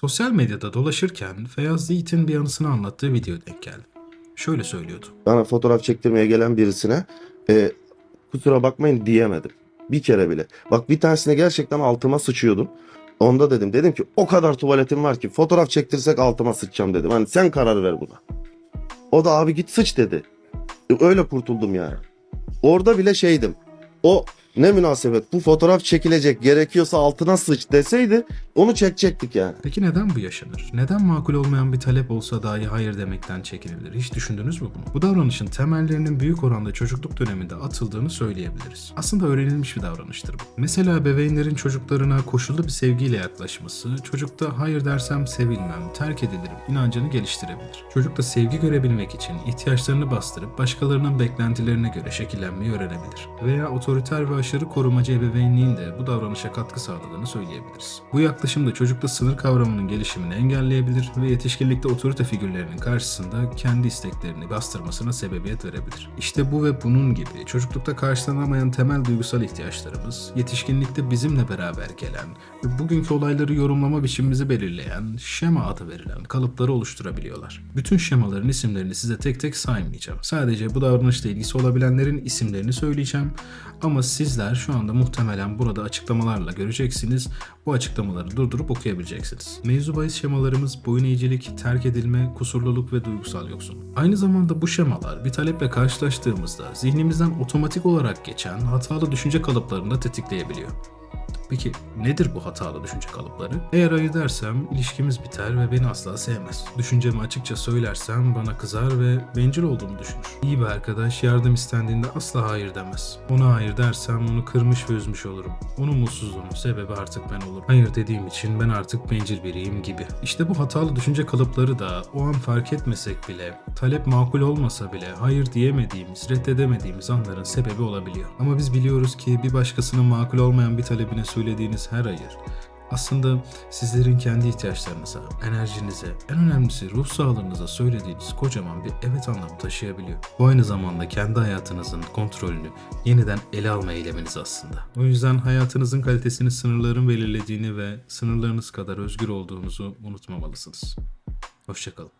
Sosyal medyada dolaşırken Feyyaz Yiğit'in bir anısını anlattığı video denk geldi. Şöyle söylüyordu. Bana fotoğraf çektirmeye gelen birisine e, kusura bakmayın diyemedim. Bir kere bile. Bak bir tanesine gerçekten altıma sıçıyordum. Onda dedim. Dedim ki o kadar tuvaletim var ki fotoğraf çektirsek altıma sıçacağım dedim. Hani sen karar ver buna. O da abi git sıç dedi. E, Öyle kurtuldum yani. Orada bile şeydim. O ne münasebet bu fotoğraf çekilecek gerekiyorsa altına sıç deseydi onu çekecektik yani. Peki neden bu yaşanır? Neden makul olmayan bir talep olsa dahi hayır demekten çekinilir? Hiç düşündünüz mü bunu? Bu davranışın temellerinin büyük oranda çocukluk döneminde atıldığını söyleyebiliriz. Aslında öğrenilmiş bir davranıştır bu. Mesela bebeğinlerin çocuklarına koşullu bir sevgiyle yaklaşması, çocukta hayır dersem sevilmem, terk edilirim inancını geliştirebilir. Çocukta sevgi görebilmek için ihtiyaçlarını bastırıp başkalarının beklentilerine göre şekillenmeyi öğrenebilir. Veya otoriter ve aşırı korumacı ebeveynliğin de bu davranışa katkı sağladığını söyleyebiliriz. Bu yaklaşım da çocukta sınır kavramının gelişimini engelleyebilir ve yetişkinlikte otorite figürlerinin karşısında kendi isteklerini bastırmasına sebebiyet verebilir. İşte bu ve bunun gibi çocuklukta karşılanamayan temel duygusal ihtiyaçlarımız, yetişkinlikte bizimle beraber gelen ve bugünkü olayları yorumlama biçimimizi belirleyen şema adı verilen kalıpları oluşturabiliyorlar. Bütün şemaların isimlerini size tek tek saymayacağım. Sadece bu davranışla ilgisi olabilenlerin isimlerini söyleyeceğim ama sizler şu anda muhtemelen burada açıklamalarla göreceksiniz. Bu açıklamaları durdurup okuyabileceksiniz. Mevzu bahis şemalarımız boyun eğicilik, terk edilme, kusurluluk ve duygusal yoksunluk. Aynı zamanda bu şemalar bir taleple karşılaştığımızda zihnimizden otomatik olarak geçen hatalı düşünce kalıplarını da tetikleyebiliyor. Peki nedir bu hatalı düşünce kalıpları? Eğer hayır dersem ilişkimiz biter ve beni asla sevmez. Düşüncemi açıkça söylersem bana kızar ve bencil olduğumu düşünür. İyi bir arkadaş yardım istendiğinde asla hayır demez. Ona hayır dersem onu kırmış ve üzmüş olurum. Onun mutsuzluğunun sebebi artık ben olurum. Hayır dediğim için ben artık bencil biriyim gibi. İşte bu hatalı düşünce kalıpları da o an fark etmesek bile, talep makul olmasa bile hayır diyemediğimiz, reddedemediğimiz anların sebebi olabiliyor. Ama biz biliyoruz ki bir başkasının makul olmayan bir talebine söylediğiniz her hayır aslında sizlerin kendi ihtiyaçlarınıza, enerjinize, en önemlisi ruh sağlığınıza söylediğiniz kocaman bir evet anlamı taşıyabiliyor. Bu aynı zamanda kendi hayatınızın kontrolünü yeniden ele alma eyleminiz aslında. O yüzden hayatınızın kalitesini sınırların belirlediğini ve sınırlarınız kadar özgür olduğunuzu unutmamalısınız. Hoşçakalın.